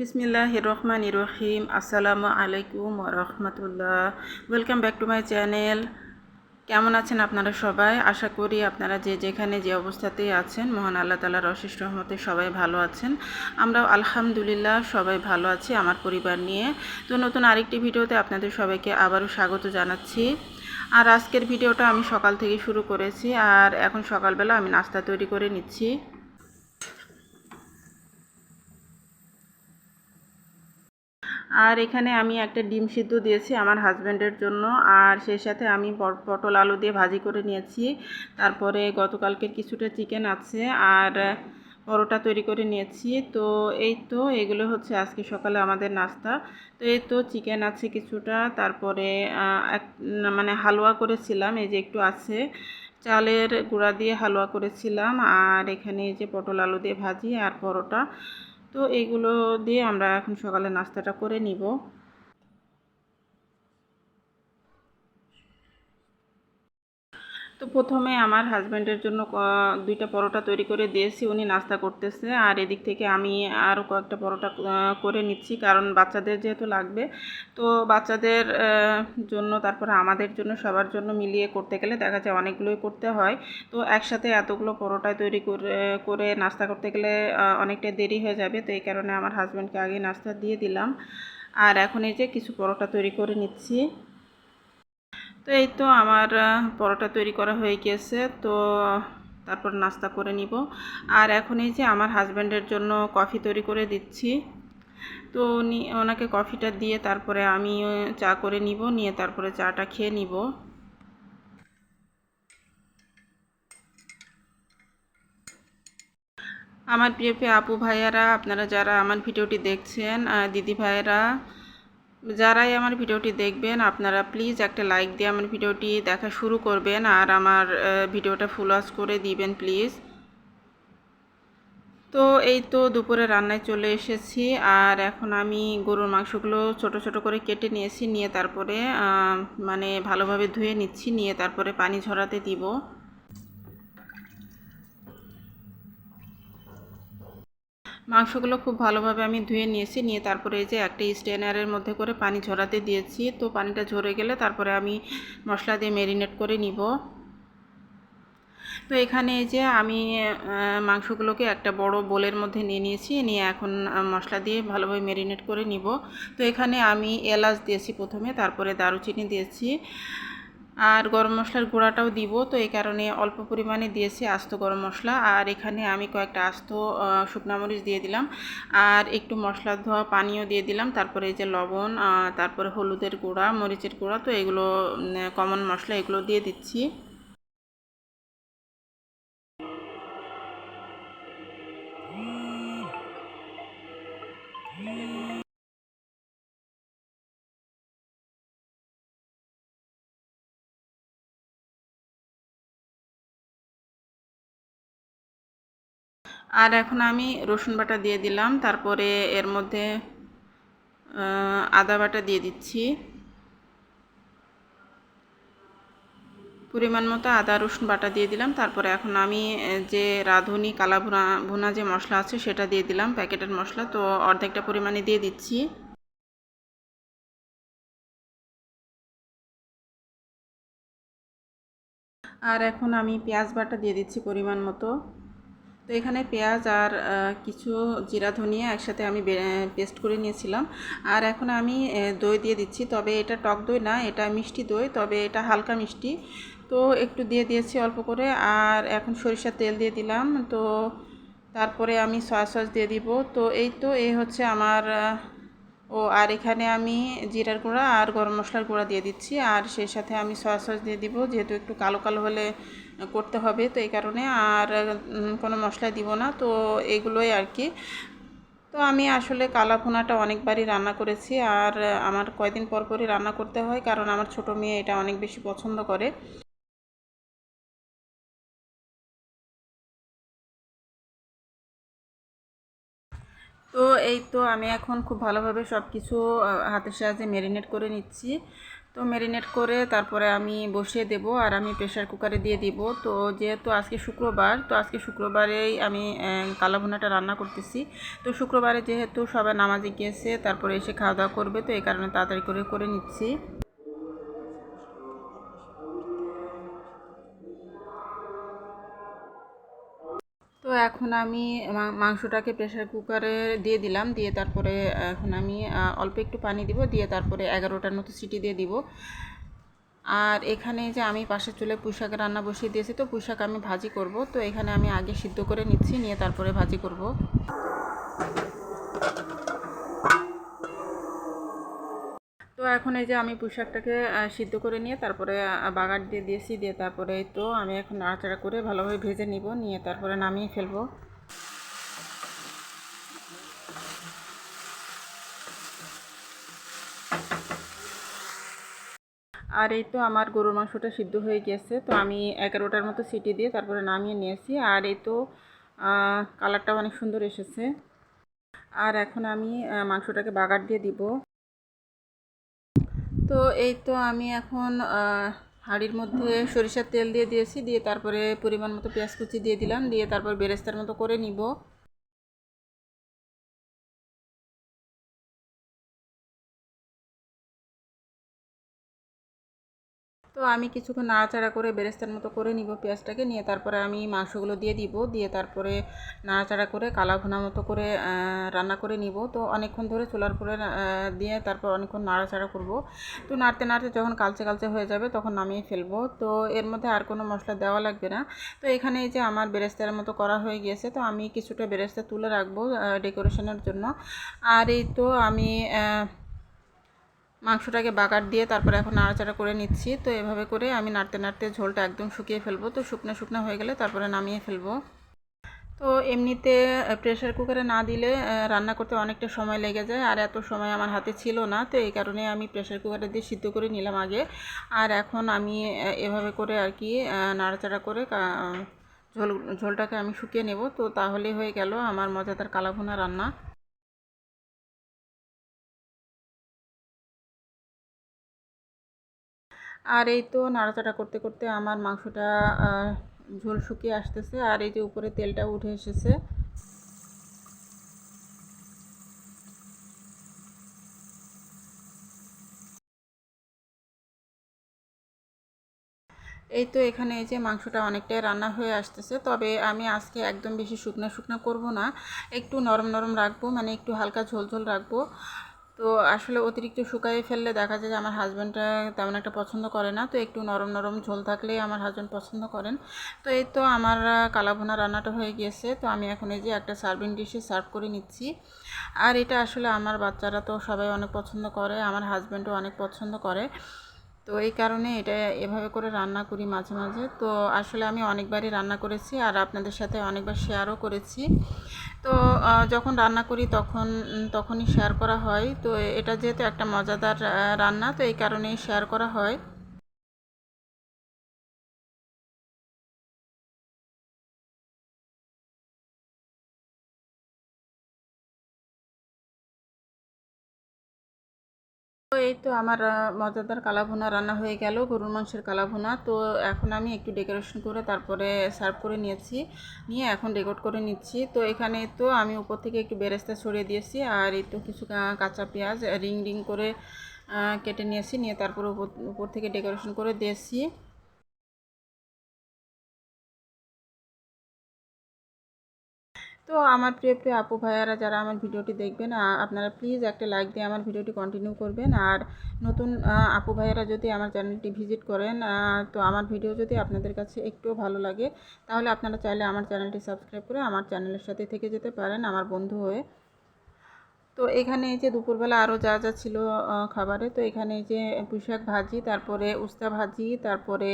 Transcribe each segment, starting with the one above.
বিসমিল্লাহ রহমান রহিম আসসালামু আলাইকুম রহমতুল্লাহ welcome back to my channel কেমন আছেন আপনারা সবাই? আশা করি আপনারা যে যেখানে যে অবস্থাতেই আছেন, মহান আল্লাহ তালার অশেষ রহমতে সবাই ভালো আছেন। আমরাও আলহামদুলিল্লাহ সবাই ভালো আছি আমার পরিবার নিয়ে। তো নতুন আরেকটি ভিডিওতে আপনাদের সবাইকে আবারও স্বাগত জানাচ্ছি। আর আজকের ভিডিওটা আমি সকাল থেকে শুরু করেছি, আর এখন সকালবেলা আমি নাস্তা তৈরি করে নিচ্ছি। আর এখানে আমি একটা ডিম সিদ্ধ দিয়েছি আমার হাজব্যান্ডের জন্য। আর সেই সাথে আমি পটল আলু দিয়ে ভাজি করে নিয়েছি। তারপরে গতকালকের কিছুটা চিকেন আছে আর পরোটা তৈরি করে নিয়েছি। তো এই তো এগুলো হচ্ছে আজকে সকালে আমাদের নাস্তা। তো এই তো চিকেন আছে কিছুটা। তারপরে এক মানে হালুয়া করেছিলাম, এই যে একটু আছে। চালের গুঁড়া দিয়ে হালুয়া করেছিলাম। আর এখানে এই যে পটল আলু দিয়ে ভাজি আর পরোটা। তো এইগুলো দিয়ে আমরা এখন সকালে নাস্তাটা করে নিব। তো প্রথমে আমার হাজব্যান্ডের জন্য দুইটা পরোটা তৈরি করে দিয়েছি। উনি নাস্তা করতেছে। আর এদিক থেকে আমি আরও কয়েকটা পরোটা করে নিচ্ছি। কারণ বাচ্চাদের যেহেতু লাগবে, তো বাচ্চাদের জন্য, তারপরে আমাদের জন্য, সবার জন্য মিলিয়ে করতে গেলে দেখা যায় অনেকগুলোই করতে হয়। তো একসাথে এতগুলো পরোটা তৈরি করে করে নাস্তা করতে গেলে অনেকটা দেরি হয়ে যাবে। তো এই কারণে আমার হাজব্যান্ডকে আগে নাস্তা দিয়ে দিলাম। আর এখন এই যে কিছু পরোটা তৈরি করে নিচ্ছি। তো এই তো আমার পরোটা তৈরি করা হয়ে গিয়েছে তো তারপর নাস্তা করে নিব। আর এখন এই যে আমার হাজব্যান্ডের জন্য কফি তৈরি করে দিচ্ছি। তো উনি, ওনাকে কফিটা দিয়ে তারপরে আমি চা করে নিব, নিয়ে তারপরে চাটা খেয়ে নিব। আমার প্রিয় প্রিয় আপু ভাইয়ারা, আপনারা যারা আমার ভিডিওটি দেখছেন দিদি ভাইয়েরা যারাই আমার ভিডিওটি দেখবেন, আপনারা প্লিজ একটা লাইক দিয়ে আমার ভিডিওটি দেখা শুরু করবেন আর আমার ভিডিওটা ফুল ওয়াশ করে দিবেন প্লিজ তো এই তো দুপুরে রান্নায় চলে এসেছি আর এখন আমি গরুর মাংসগুলো ছোট ছোট করে কেটে নিয়েছি, নিয়ে তারপরে মানে ভালোভাবে ধুয়ে নিচ্ছি, নিয়ে তারপরে পানি ঝরাতে দিব। মাংসগুলো খুব ভালোভাবে আমি ধুয়ে নিয়েছি, নিয়ে তারপরে এই যে একটা স্টেনারের মধ্যে করে পানি ঝরাতে দিয়েছি। তো পানিটা ঝরে গেলে তারপরে আমি মশলা দিয়ে ম্যারিনেট করে নিব। তো এখানে এই যে আমি মাংসগুলোকে একটা বড় বোলের মধ্যে নিয়ে নিয়েছি, নিয়ে এখন মশলা দিয়ে ভালোভাবে ম্যারিনেট করে নিব। তো এখানে আমি এলাচ দিয়েছি প্রথমে, তারপরে দারুচিনি দিয়েছি। আর গরম মশলার গুঁড়াটাও দিব। তো এই কারণে অল্প পরিমাণে দিয়েছি আস্ত গরম মশলা। আর এখানে আমি কয়েকটা আস্ত শুকনামরিচ দিয়ে দিলাম। আর একটু মশলা ধোয়া পানিও দিয়ে দিলাম। তারপরে এই যে লবণ তারপরে হলুদের গুঁড়া, মরিচের গুঁড়া, তো এগুলো কমন মশলা এগুলো দিয়ে দিচ্ছি। আর এখন আমি রসুন বাটা দিয়ে দিলাম, তারপরে এর মধ্যে আদা বাটা দিয়ে দিচ্ছি। পরিমাণ মতো আদা, রসুন বাটা দিয়ে দিলাম, তারপরে এখন আমি যে রাঁধুনি, কালা ভুনা ভুনা যে মশলা আছে সেটা দিয়ে দিলাম, প্যাকেটের মশলা। তো অর্ধেকটা পরিমাণে দিয়ে দিচ্ছি। আর এখন আমি পেঁয়াজ বাটা দিয়ে দিচ্ছি পরিমাণ মতো। তো এখানে পেঁয়াজ আর কিছু জিরা, ধনিয়া একসাথে আমি পেস্ট করে নিয়েছিলাম। আর এখন আমি দই দিয়ে দিচ্ছি। তবে এটা টক দই না, এটা মিষ্টি দই, তবে এটা হালকা মিষ্টি। তো একটু দিয়ে দিয়েছি অল্প করে। আর এখন সরিষার তেল দিয়ে দিলাম। তো তারপরে আমি সয়া সস দিয়ে দিব। তো এই তো, এই হচ্ছে আমার ও, আর এখানে আমি জিরার গুঁড়া আর গরম মশলার গুঁড়া দিয়ে দিচ্ছি। আর সেই সাথে আমি সয়া সস দিয়ে দিব। যেহেতু একটু কালো কালো হলে করতে হবে তো এই কারণে। আর কোনো মশলা দিব না তো এগুলোই আর কি। তো আমি আসলে কালা ভুনাটা অনেকবারই রান্না করেছি আর আমার কয়দিন পর পরই রান্না করতে হয় কারণ আমার ছোট মেয়ে এটা অনেক বেশি পছন্দ করে। তো এই তো আমি এখন খুব ভালোভাবে সব কিছু হাতের সাহায্যে ম্যারিনেট করে নিচ্ছি। তো ম্যারিনেট করে তারপরে আমি বসিয়ে দেব আর আমি প্রেশার কুকারে দিয়ে দিব। তো যেহেতু আজকে শুক্রবার, তো আজকে শুক্রবারেই আমি কালা ভুনাটা রান্না করতেছি। তো শুক্রবারে যেহেতু সবাই নামাজে গিয়েছে, তারপরে এসে খাওয়া দাওয়া করবে, তো এই কারণে তাড়াতাড়ি করে করে নিচ্ছি। এখন আমি মাংসটাকে প্রেশার কুকারে দিয়ে দিলাম। দিয়ে তারপরে এখন আমি অল্প একটু পানি দিব। দিয়ে তারপরে এগারোটার মতো সিটি দিয়ে দিব। আর এখানে যে আমি পাশের চুলে পুঁশাক রান্না বসিয়ে দিয়েছি, তো পুঁইশাক আমি ভাজি করব। তো এখানে আমি আগে সিদ্ধ করে নিচ্ছি, নিয়ে তারপরে ভাজি করব। এখন এই যে আমি পুঁইশাকটাকে আহ, সিদ্ধ করে নিয়ে তারপরে বাগার দিয়ে দিয়েছি দিয়ে তারপরে তো আমি এখন নাড়াচাড়া করে ভালোভাবে ভেজে নিব নিয়ে তারপরে নামিয়ে ফেলব। আর এই তো আমার গরুর মাংসটা সিদ্ধ হয়ে গেছে তো আমি এগারোটার মতো সিটি দিয়ে তারপরে নামিয়ে নিয়েছি। আর এই তো কালারটা অনেক সুন্দর এসেছে। আর এখন আমি মাংসটাকে বাগার দিয়ে দিব। তো এই তো আমি এখন হাঁড়ির মধ্যে সরিষার তেল দিয়ে দিয়েছি, দিয়ে তারপরে পরিমাণ মতো পেঁয়াজ কুচি দিয়ে দিলাম, দিয়ে তারপর বেরেস্তার মতো করে নিব। তো আমি কিছুক্ষণ নাড়াচাড়া করে বেরেস্তার মতো করে নিব পেঁয়াজটাকে, নিয়ে তারপরে আমি মাংসগুলো দিয়ে দিব, দিয়ে তারপরে নাড়াচাড়া করে কালা ভুনা মতো করে রান্না করে নিব। তো অনেকক্ষণ ধরে চুলার পরে দিয়ে তারপর অনেকক্ষণ নাড়াচাড়া করব। তো নাড়তে নাড়তে যখন কালচে কালচে হয়ে যাবে তখন নামিয়ে ফেলব। তো এর মধ্যে আর কোনো মশলা দেওয়া লাগবে না। তো এখানে যে আমার বেরেস্তার মতো করা হয়ে গিয়েছে, তো আমি কিছুটা বেরেস্তা তুলে রাখব ডেকোরেশনের জন্য। আর এই তো আমি মাংসটাকে বাগার দিয়ে তারপরে এখন নাড়াচাড়া করে নিচ্ছি। তো এভাবে করে আমি নাড়তে নাড়তে ঝোলটা একদম শুকিয়ে ফেলব। তো শুকনো শুকনো হয়ে গেলে তারপরে নামিয়ে ফেলব। তো এমনিতে প্রেশার কুকারে না দিলে রান্না করতে অনেকটা সময় লেগে যায়। আর এত সময় আমার হাতে ছিল না। তো এই কারণে আমি প্রেশার কুকারে দিয়ে সিদ্ধ করে নিলাম আগে। আর এখন আমি এভাবে করে আর কি নাড়াচাড়া করে ঝোল, ঝোলটাকে আমি শুকিয়ে নেব। তো তাহলেই হয়ে গেল আমার মজাদার কালাভুনা রান্না। আর এই তো নাড়াচাড়া করতে করতে আমার মাংসটা ঝোল শুকিয়ে আসতেছে। আর এই যে উপরে তেলটা উঠে এসেছে। এই তো এখানে এই যে মাংসটা অনেকটাই রান্না হয়ে আসতেছে। তবে আমি আজকে একদম বেশি শুকনো শুকনো করব না। একটু নরম নরম রাখব মানে একটু হালকা ঝোল ঝোল রাখব। তো আসলে অতিরিক্ত শুকাইয়ে ফেললে দেখা যায় যে আমার হাজব্যান্ডটা তেমন একটা পছন্দ করে না। তো একটু নরম নরম ঝোল থাকলেই আমার হাজব্যান্ড পছন্দ করেন। তো এই তো আমার কালাভুনা রান্নাটা হয়ে গিয়েছে। তো আমি এখন এই যে একটা সার্ভিং ডিশে সার্ভ করে নিচ্ছি। আর এটা আসলে আমার বাচ্চারা তো সবাই অনেক পছন্দ করে, আমার হাজব্যান্ডও অনেক পছন্দ করে। তো এই কারণে এটা এভাবে করে রান্না করি মাঝে মাঝে। তো আসলে আমি অনেকবারই রান্না করেছি আর আপনাদের সাথে অনেকবার শেয়ারও করেছি। তো যখন রান্না করি তখন তখনই শেয়ার করা হয়। তো এটা যেহেতু একটা মজাদার রান্না তো এই কারণেই শেয়ার করা হয়। এই তো আমার মজাদার কালাভুনা রান্না হয়ে গেল, গরুর মাংসের কালাভুনা। তো এখন আমি একটু ডেকোরেশন করে তারপরে সার্ভ করে নিয়েছি, নিয়ে এখন ডেকোরেট করে নিচ্ছি। তো এখানে তো আমি উপর থেকে একটু বেরেস্তা ছড়িয়ে দিয়েছি, আর এই তো কিছু কাঁচা পেঁয়াজ রিং রিং করে কেটে নিয়েছি, নিয়ে তারপর উপর উপর থেকে ডেকোরেশন করে দিয়েছি। তো আমার প্রিয় প্রিয় আপু ভাইয়ারা যারা আমার ভিডিওটি দেখবেন আপনারা প্লিজ একটা লাইক দিয়ে আমার ভিডিওটি কন্টিনিউ করবেন। আর নতুন আপু ভাইয়ারা যদি আমার চ্যানেলটি ভিজিট করেন তো আমার ভিডিও যদি আপনাদের কাছে একটু ভালো লাগে, তাহলে আপনারা চাইলে আমার চ্যানেলটি সাবস্ক্রাইব করে আমার চ্যানেলের সাথে থেকে যেতে পারেন, আমার বন্ধু হয়ে। তো এখানে এই যে দুপুরবেলা আরও যা যা ছিল খাবারে, তো এখানে যে পুঁইশাক ভাজি, তারপরে উস্তা ভাজি, তারপরে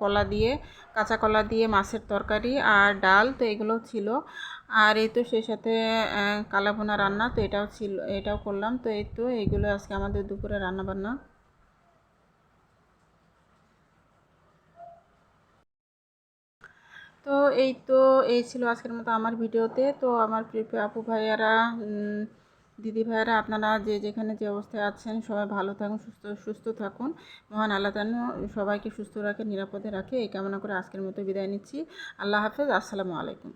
কলা দিয়ে, কাঁচা কলা দিয়ে মাছের তরকারি আর ডাল, তো এগুলো ছিল। আর এই তো সেই সাথে কালাভোনা রান্না, তো এটাও ছিল, এটাও করলাম। তো এই তো এইগুলো আজকে আমাদের দুপুরে রান্না বান্না তো এই তো, এই ছিল আজকের মতো আমার ভিডিওতে। তো আমার আপু ভাইয়ারা দিদি ভাইয়েরা, আপনারা যে যেখানে যে অবস্থায় আছেন, সবাই ভালো থাকুন, সুস্থ সুস্থ থাকুন। মহান আল্লাহ তেন সবাইকে সুস্থ রাখে, নিরাপদে রাখে। এই কামনা করে আজকের মতো বিদায় নিচ্ছি। আল্লাহ হাফেজ, আসসালামু আলাইকুম।